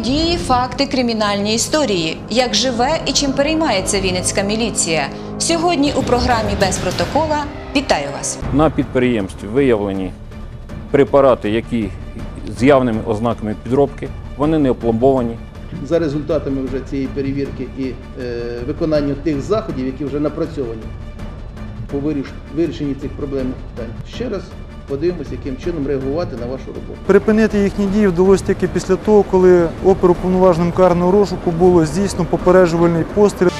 Події, факти, кримінальні історії. Як живе і чим переймається Вінницька міліція. Сьогодні у програмі без протокола вітаю вас. На підприємстві виявлені препарати, які з явними ознаками підробки, вони не опломбовані. За результатами вже цієї перевірки і е, виконання тих заходів, які вже напрацьовані по виріш- вирішенні цих проблемних питань. Ще раз подивимося, яким чином реагувати на вашу роботу. Припинити їхні дії вдалося тільки після того, коли оперу повноважним карного розшуку було здійснено попереджувальний постріл.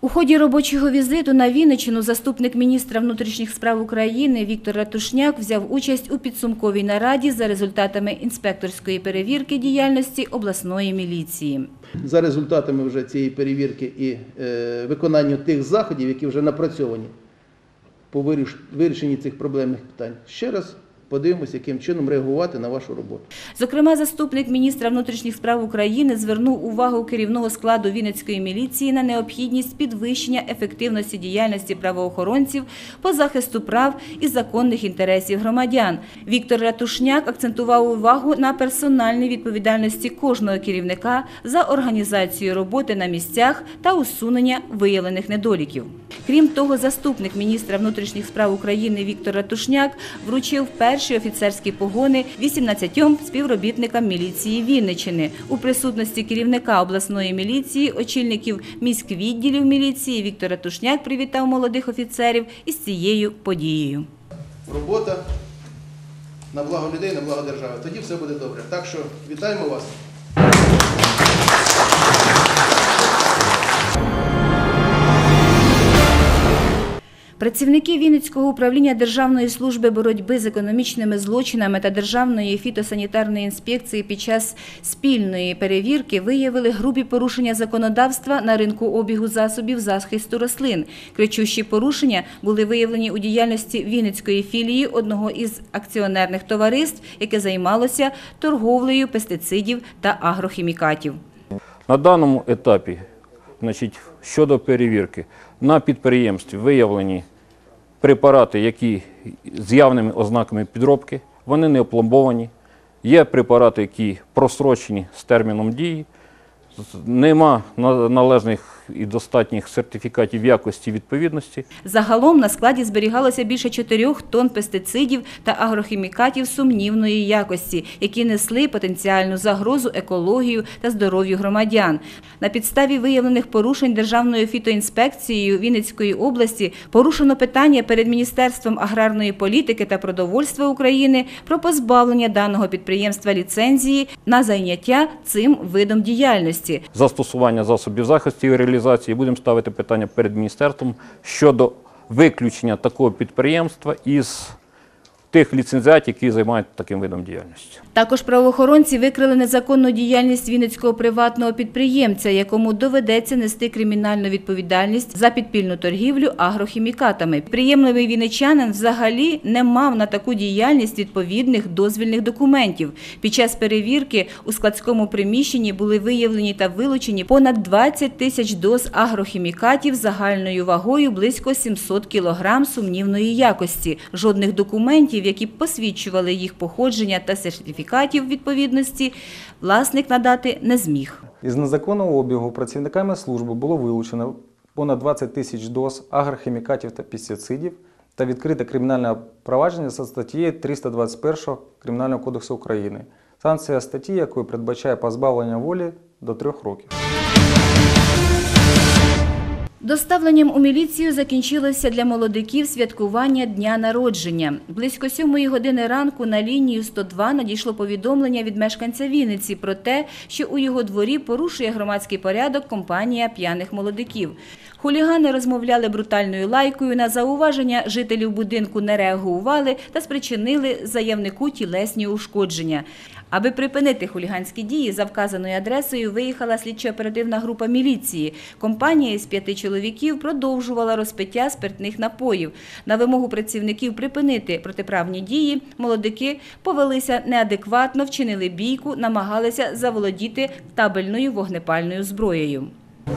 У ході робочого візиту на Вінниччину заступник міністра внутрішніх справ України Віктор Ратушняк взяв участь у підсумковій нараді за результатами інспекторської перевірки діяльності обласної міліції. За результатами вже цієї перевірки і е, виконання тих заходів, які вже напрацьовані по виріш- вирішенні цих проблемних питань. Ще раз подивимося, яким чином реагувати на вашу роботу. Зокрема, заступник міністра внутрішніх справ України звернув увагу керівного складу Вінницької міліції на необхідність підвищення ефективності діяльності правоохоронців по захисту прав і законних інтересів громадян. Віктор Ратушняк акцентував увагу на персональній відповідальності кожного керівника за організацію роботи на місцях та усунення виявлених недоліків. Крім того, заступник міністра внутрішніх справ України Віктор Ратушняк вручив перші офіцерські погони 18 співробітникам міліції Вінничини у присутності керівника обласної міліції, очільників міськвідділів міліції. Віктора Тушняк привітав молодих офіцерів із цією подією. Робота на благо людей, на благо держави. Тоді все буде добре. Так що вітаємо вас. Працівники Вінницького управління Державної служби боротьби з економічними злочинами та Державної фітосанітарної інспекції під час спільної перевірки виявили грубі порушення законодавства на ринку обігу засобів захисту рослин. Кричущі порушення були виявлені у діяльності Вінницької філії одного із акціонерних товариств, яке займалося торговлею пестицидів та агрохімікатів. На даному етапі, значить, щодо перевірки, на підприємстві виявлені препарати, які з явними ознаками підробки, вони не опломбовані. Є препарати, які просрочені з терміном дії. Нема належних і достатніх сертифікатів якості відповідності. Загалом на складі зберігалося більше 4 тонн пестицидів та агрохімікатів сумнівної якості, які несли потенціальну загрозу екологію та здоров'ю громадян. На підставі виявлених порушень Державною фітоінспекцією Вінницької області порушено питання перед Міністерством аграрної політики та продовольства України про позбавлення даного підприємства ліцензії на зайняття цим видом діяльності. застосування засобів захисту і реалізації, будемо ставити питання перед міністерством щодо виключення такого підприємства із тих ліцензіатів, які займають таким видом діяльності. Також правоохоронці викрили незаконну діяльність Вінницького приватного підприємця, якому доведеться нести кримінальну відповідальність за підпільну торгівлю агрохімікатами. Приємливий вінничанин взагалі не мав на таку діяльність відповідних дозвільних документів. Під час перевірки у складському приміщенні були виявлені та вилучені понад 20 тисяч доз агрохімікатів загальною вагою близько 700 кілограм сумнівної якості. Жодних документів, які б посвідчували їх походження та сертифікатів відповідності, власник надати не зміг. Із незаконного обігу працівниками служби було вилучено понад 20 тисяч доз агрохімікатів та пестицидів та відкрите кримінальне провадження за статтєю 321 Кримінального кодексу України. Санкція статті, якою передбачає позбавлення волі до трьох років. Доставленням у міліцію закінчилося для молодиків святкування дня народження. Близько сьомої години ранку на лінію 102 надійшло повідомлення від мешканця Вінниці про те, що у його дворі порушує громадський порядок компанія п'яних молодиків. Хулігани розмовляли брутальною лайкою. На зауваження жителів будинку не реагували та спричинили заявнику тілесні ушкодження. Аби припинити хуліганські дії, за вказаною адресою виїхала слідчо-оперативна група міліції. Компанія із п'яти чоловіків продовжувала розпиття спиртних напоїв. На вимогу працівників припинити протиправні дії, молодики повелися неадекватно, вчинили бійку, намагалися заволодіти табельною вогнепальною зброєю.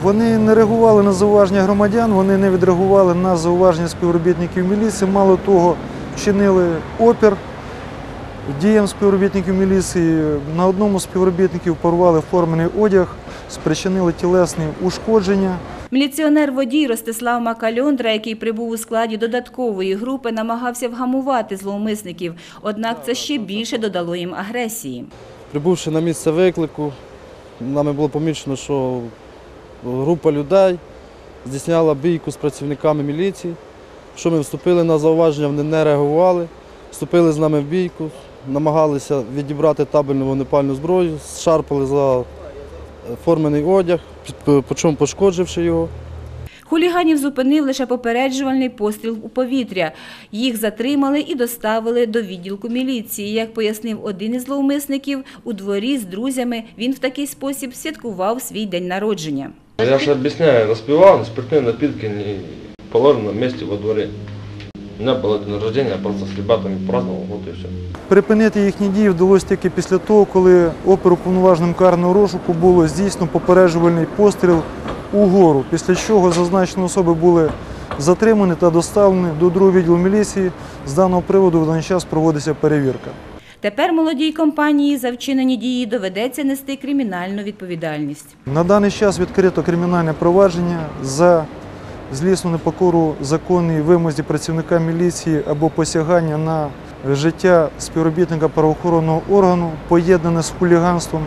Вони не реагували на зауваження громадян, вони не відреагували на зауваження співробітників міліції. Мало того, вчинили опір Діям співробітників міліції на одному з співробітників порвали формений одяг, спричинили тілесні ушкодження. Міліціонер-водій Ростислав Макальондра, який прибув у складі додаткової групи, намагався вгамувати зловмисників, однак це ще більше додало їм агресії. Прибувши на місце виклику, нами було помічено, що група людей здійсняла бійку з працівниками міліції. Що ми вступили на зауваження, вони не реагували, вступили з нами в бійку, намагалися відібрати табельну вогнепальну зброю, шарпали за формений одяг, під- по чому пошкодживши його. Хуліганів зупинив лише попереджувальний постріл у повітря. Їх затримали і доставили до відділку міліції. Як пояснив один із зловмисників, у дворі з друзями він в такий спосіб святкував свій день народження. Я же объясняю, распивал, спиртные напитки не положено вместе во дворе. У меня было день рождения, я просто с ребятами праздновал, вот и все. Припинити їхні дії вдалося тільки після того, коли оперуповноваженим карного розшуку було здійснено попереджувальний постріл угору, після чого зазначені особи були затримані та доставлені до другого відділу міліції. З даного приводу в даний час проводиться перевірка. Тепер молодій компанії за вчинені дії доведеться нести кримінальну відповідальність. На даний час відкрито кримінальне провадження за злісну непокору законній вимозі працівника міліції або посягання на життя співробітника правоохоронного органу, поєднане з хуліганством.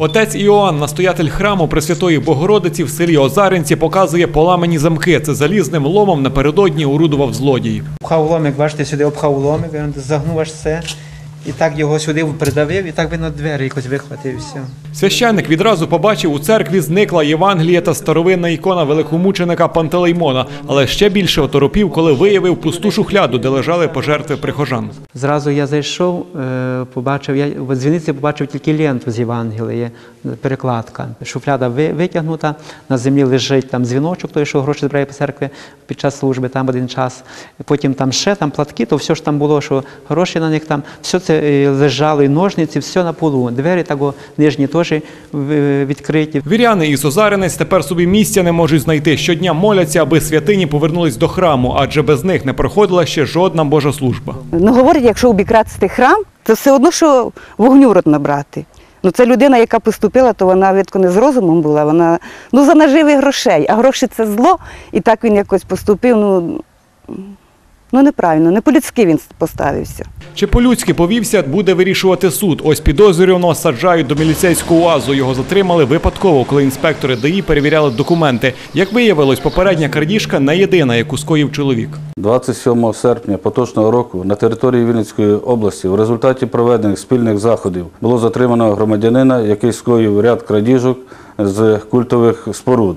Отець Іоанн, настоятель храму Пресвятої Богородиці в селі Озаринці, показує поламані замки. Це залізним ломом напередодні орудував злодій. Обхав ломик, бачите, сюди обхав ломик, загнув аж все. І так його сюди придавив, і так він на двері якось вихватив і все. Священник відразу побачив, у церкві зникла Євангелія та старовинна ікона великомученика Пантелеймона, але ще більше оторопів, коли виявив пусту шухляду, де лежали пожертви прихожан. Зразу я зайшов, е, побачив, я в дзвіниці побачив тільки ленту з Євангелія, перекладка. Шуфляда витягнута, на землі лежить там дзвіночок, той, що гроші збирає по церкві під час служби, там один час. Потім там ще там платки, то все ж там було, що гроші на них там, все це е, лежало, і ножниці, все на полу. Двері того нижні теж е, відкриті. Віряни із Озаринець тепер собі місця не можуть знайти. Щодня моляться, аби святині повернулись до храму, адже без них не проходила ще жодна Божа служба. Ну, говорять, якщо обікрасти храм, то все одно, що вогню рот набрати. Ну, це людина, яка поступила, то вона видко не з розумом була, вона ну, за наживи грошей, а гроші це зло, і так він якось поступив, ну, ну неправильно, не по-людськи він поставився. Чи по-людськи повівся, буде вирішувати суд. Ось підозрюваного саджають до міліцейського УАЗу. Його затримали випадково, коли інспектори ДАІ перевіряли документи. Як виявилось, попередня крадіжка не єдина, яку скоїв чоловік. 27 серпня поточного року на території Вінницької області в результаті проведених спільних заходів було затримано громадянина, який скоїв ряд крадіжок з культових споруд.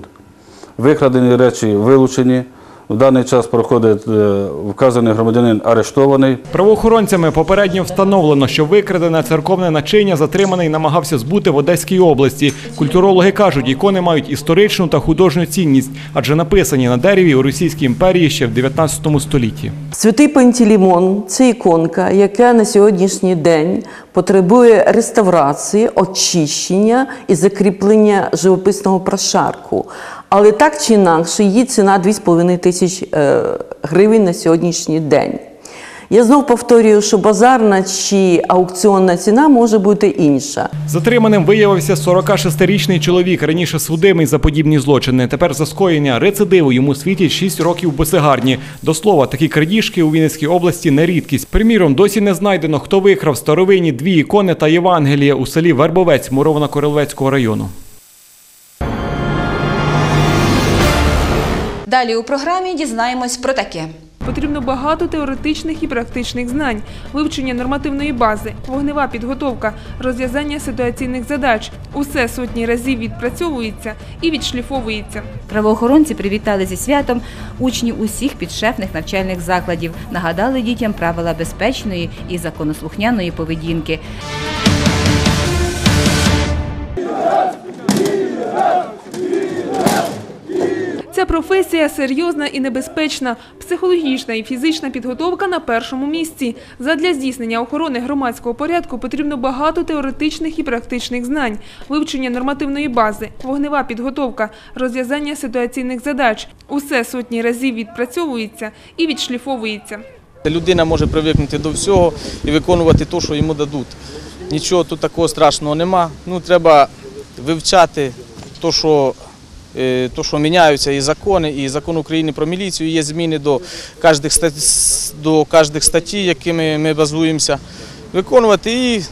Викрадені речі вилучені. В даний час проходить е, вказаний громадянин арештований. Правоохоронцями попередньо встановлено, що викрадене церковне начиння затриманий намагався збути в Одеській області. Культурологи кажуть, ікони мають історичну та художню цінність, адже написані на дереві у Російській імперії ще в 19 столітті. Святий Пантелеймон – це іконка, яка на сьогоднішній день потребує реставрації, очищення і закріплення живописного прошарку. Але так чи інакше, її ціна 2,5 тисяч е, гривень на сьогоднішній день. Я знов повторюю, що базарна чи аукціонна ціна може бути інша. Затриманим виявився 46-річний чоловік, раніше судимий за подібні злочини. Тепер за скоєння рецидиву йому світять 6 років босигарні. До слова, такі крадіжки у Вінницькій області не рідкість. Приміром, досі не знайдено, хто викрав старовинні дві ікони та Євангелія у селі Вербовець Муровано-Королевецького району. Далі у програмі дізнаємось про таке. Потрібно багато теоретичних і практичних знань, вивчення нормативної бази, вогнева підготовка, розв'язання ситуаційних задач. Усе сотні разів відпрацьовується і відшліфовується. Правоохоронці привітали зі святом учнів усіх підшефних навчальних закладів, нагадали дітям правила безпечної і законослухняної поведінки. Професія серйозна і небезпечна. Психологічна і фізична підготовка на першому місці. Задля здійснення охорони громадського порядку потрібно багато теоретичних і практичних знань, вивчення нормативної бази, вогнева підготовка, розв'язання ситуаційних задач. Усе сотні разів відпрацьовується і відшліфовується. Людина може привикнути до всього і виконувати те, що йому дадуть. Нічого тут такого страшного нема. Ну, треба вивчати те, що, то, що міняються і закони, і закон України про міліцію, є зміни до кожних до кожних статті, якими ми базуємося. Виконувати і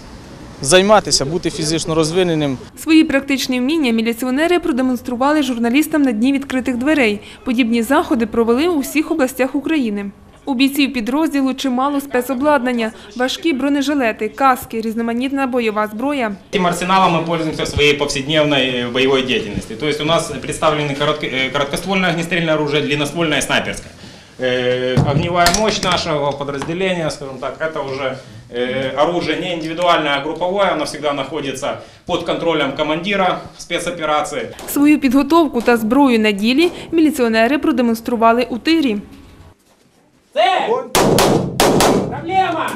займатися, бути фізично розвиненим. Свої практичні вміння міліціонери продемонстрували журналістам на дні відкритих дверей. Подібні заходи провели у всіх областях України. У бійців підрозділу чимало спецобладнання, важкі бронежилети, каски, різноманітна бойова зброя. Этим арсеналом мы пользуемся в своей повседневной э, боевой деятельности. То есть у нас представлены коротко- э, короткоствольное огнестрельное оружие, длинноствольное и снайперское. Э, Огневая мощь нашего подразделения, скажем так, это уже э, оружие не индивидуальное, а групповое. Оно всегда находится под контролем командира спецоперации. Свою підготовку та зброю на ділі міліціонери продемонстрували у тирі. Проблема!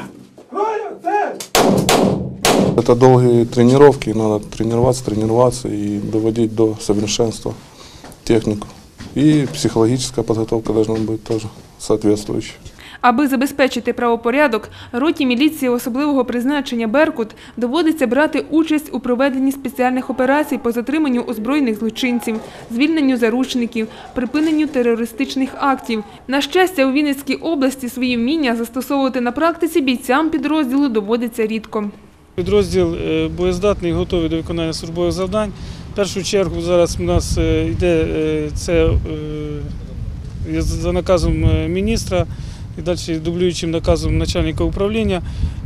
Это долгие тренировки, надо тренироваться, тренироваться и доводить до совершенства технику. И психологическая подготовка должна быть тоже соответствующая. Аби забезпечити правопорядок, роті міліції особливого призначення «Беркут» доводиться брати участь у проведенні спеціальних операцій по затриманню озброєних злочинців, звільненню заручників, припиненню терористичних актів. На щастя, у Вінницькій області свої вміння застосовувати на практиці бійцям підрозділу доводиться рідко. Підрозділ е, боєздатний, готовий до виконання службових завдань. В першу чергу зараз у нас е, йде е, це за наказом міністра і далі дублюючим наказом начальника управління.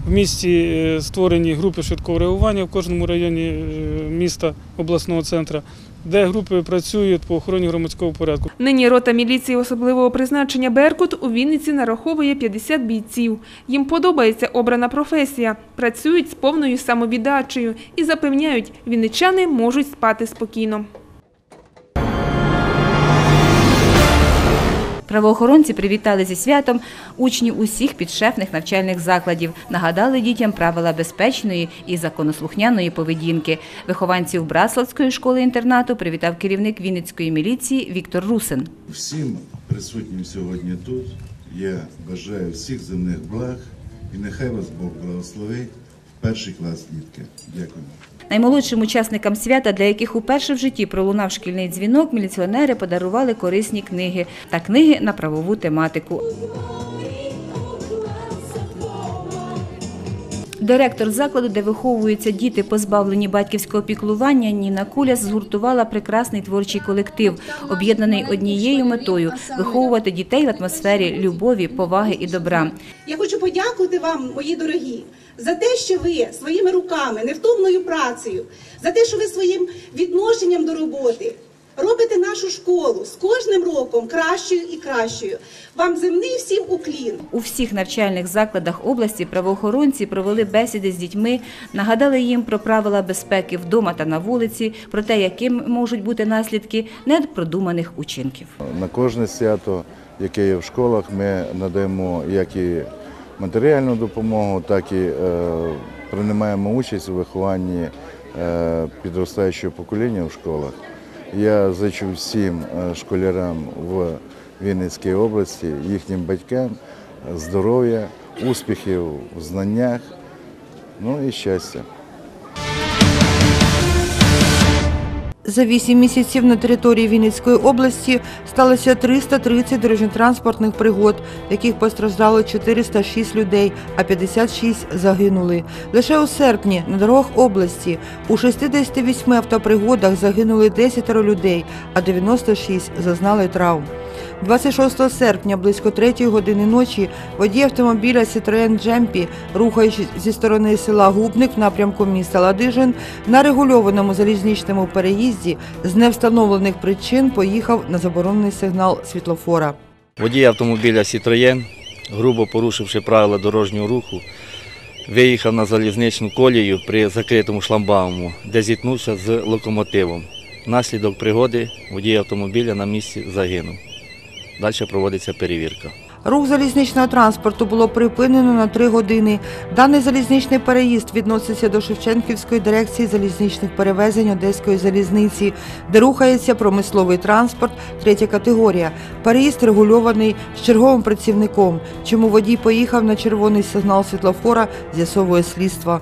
В місті е, створені групи швидкого реагування в кожному районі е, міста обласного центру, де групи працюють по охороні громадського порядку. Нині рота міліції особливого призначення «Беркут» у Вінниці нараховує 50 бійців. Їм подобається обрана професія, працюють з повною самовіддачею і запевняють, вінничани можуть спати спокійно. Правоохоронці привітали зі святом учнів усіх підшефних навчальних закладів, нагадали дітям правила безпечної і законослухняної поведінки. Вихованців Браславської школи-інтернату привітав керівник Вінницької міліції Віктор Русин. Всім присутнім сьогодні тут я бажаю всіх земних благ і нехай вас Бог благословить перший клас дітки. Дякую. Наймолодшим учасникам свята, для яких уперше в житті пролунав шкільний дзвінок, міліціонери подарували корисні книги та книги на правову тематику. Директор закладу, де виховуються діти, позбавлені батьківського піклування, Ніна Куляс згуртувала прекрасний творчий колектив, об'єднаний однією метою виховувати дітей в атмосфері любові, поваги і добра. Я хочу подякувати вам, мої дорогі, за те, що ви своїми руками, невтомною працею, за те, що ви своїм відношенням до роботи робите нашу школу з кожним роком кращою і кращою. Вам земний всім уклін. У всіх навчальних закладах області правоохоронці провели бесіди з дітьми, нагадали їм про правила безпеки вдома та на вулиці, про те, яким можуть бути наслідки непродуманих учинків. На кожне свято, яке є в школах, ми надаємо як і матеріальну допомогу, так і е, приймаємо участь у вихованні е, підростаючого покоління в школах. Я зичу всім е, школярам в Вінницькій області, їхнім батькам здоров'я, успіхів в знаннях, ну і щастя. За вісім місяців на території Вінницької області сталося 330 дорожньо-транспортних пригод, в яких постраждало 406 людей, а 56 загинули. Лише у серпні на дорогах області у 68 автопригодах загинули 10 людей, а 96 зазнали травм. 26 серпня близько 3 години ночі водій автомобіля Citroen Джемпі, рухаючись зі сторони села Губник в напрямку міста Ладижин, на регульованому залізничному переїзді з невстановлених причин поїхав на заборонений сигнал світлофора. Водій автомобіля Citroën, грубо порушивши правила дорожнього руху, виїхав на залізничну колію при закритому шламбауму, де зіткнувся з локомотивом. Внаслідок пригоди водій автомобіля на місці загинув. Далі проводиться перевірка. Рух залізничного транспорту було припинено на три години. Даний залізничний переїзд відноситься до Шевченківської дирекції залізничних перевезень Одеської залізниці, де рухається промисловий транспорт, третя категорія. Переїзд регульований з черговим працівником. Чому водій поїхав на червоний сигнал світлофора, з'ясовує слідство.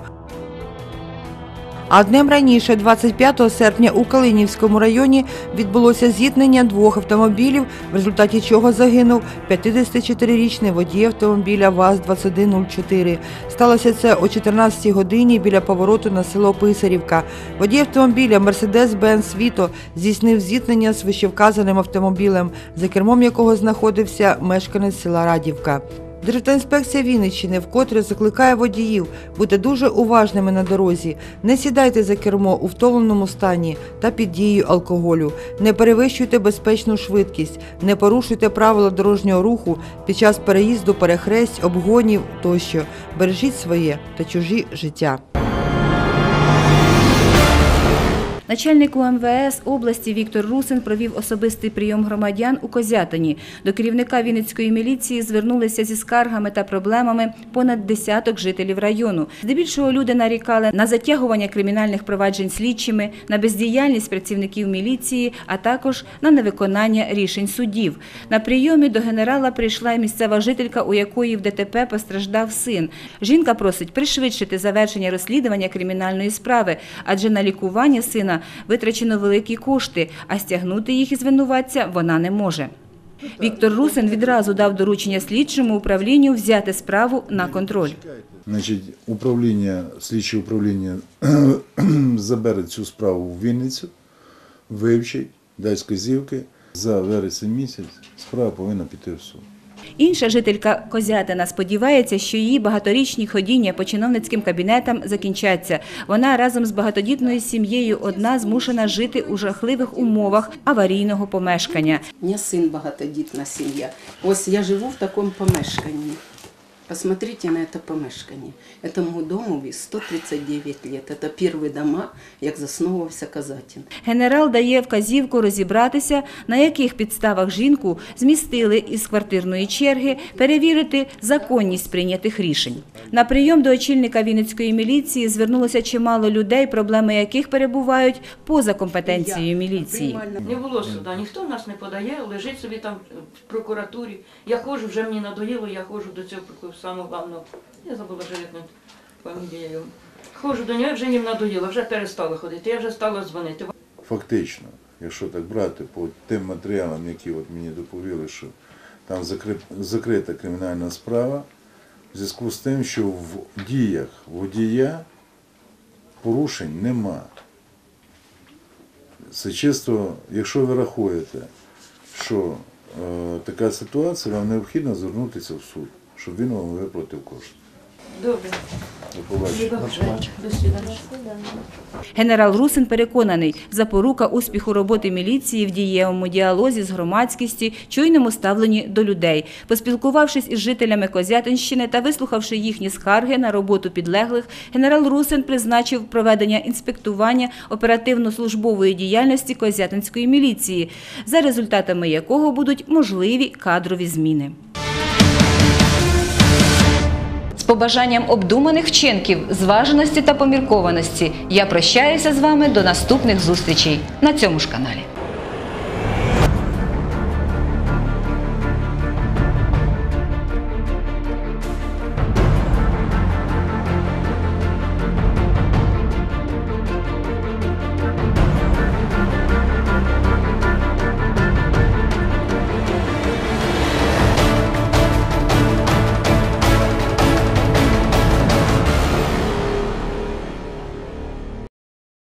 А днем раніше, 25 серпня, у Калинівському районі відбулося зіткнення двох автомобілів, в результаті чого загинув 54-річний водій автомобіля ВАЗ-2104. Сталося це о 14 годині біля повороту на село Писарівка. Водій автомобіля Mercedes-Benz Vito здійснив зіткнення з вищевказаним автомобілем, за кермом якого знаходився мешканець села Радівка. Державтоінспекція Вінниччини вкотре закликає водіїв бути дуже уважними на дорозі. Не сідайте за кермо у втомленому стані та під дією алкоголю. Не перевищуйте безпечну швидкість, не порушуйте правила дорожнього руху під час переїзду перехресть, обгонів тощо. Бережіть своє та чужі життя. Начальник УМВС області Віктор Русин провів особистий прийом громадян у Козятині. До керівника Вінницької міліції звернулися зі скаргами та проблемами понад десяток жителів району. Здебільшого люди нарікали на затягування кримінальних проваджень слідчими, на бездіяльність працівників міліції, а також на невиконання рішень суддів. На прийомі до генерала прийшла місцева жителька, у якої в ДТП постраждав син. Жінка просить пришвидшити завершення розслідування кримінальної справи, адже на лікування сина витрачено великі кошти, а стягнути їх із винуватця вона не може. Віктор Русин відразу дав доручення слідчому управлінню взяти справу на контроль. Управління, слідче управління забере цю справу в Вінницю, вивчить, дасть вказівки. За вересень місяць справа повинна піти в суд. Інша жителька Козятина сподівається, що її багаторічні ходіння по чиновницьким кабінетам закінчаться. Вона разом з багатодітною сім'єю одна змушена жити у жахливих умовах аварійного помешкання. У мене син багатодітна сім'я. Ось я живу в такому помешканні. Посмотрите на это помешкання. Этому дому 139 лет. Это первые дома, як засновувався Казатін. Генерал дає вказівку розібратися, на яких підставах жінку змістили із квартирної черги, перевірити законність прийнятих рішень. На прийом до очільника Вінницької міліції звернулося чимало людей, проблеми яких перебувають поза компетенцією міліції. Не було суда, ніхто в нас не подає, лежить собі там в прокуратурі. Я ходжу, вже мені надоїло, я ходжу до цього прокурора, самого главного. Я забула вже як. Ходжу до нього, вже їм надоїло, вже перестала ходити, я вже стала дзвонити. Фактично, якщо так брати по тим матеріалам, які от мені доповіли, що там закрита кримінальна справа, в зв'язку з тим, що в діях водія порушень нема. Це чисто, якщо ви рахуєте, що е, така ситуація, вам необхідно звернутися в суд, щоб він вам виплатив кошти. Добре. Генерал Русин переконаний, запорука успіху роботи міліції в дієвому діалозі з громадськістю, чуйному ставленні до людей. Поспілкувавшись із жителями Козятинщини та вислухавши їхні скарги на роботу підлеглих, генерал Русин призначив проведення інспектування оперативно-службової діяльності Козятинської міліції, за результатами якого будуть можливі кадрові зміни. Побажанням обдуманих вчинків, зваженості та поміркованості я прощаюся з вами до наступних зустрічей на цьому ж каналі.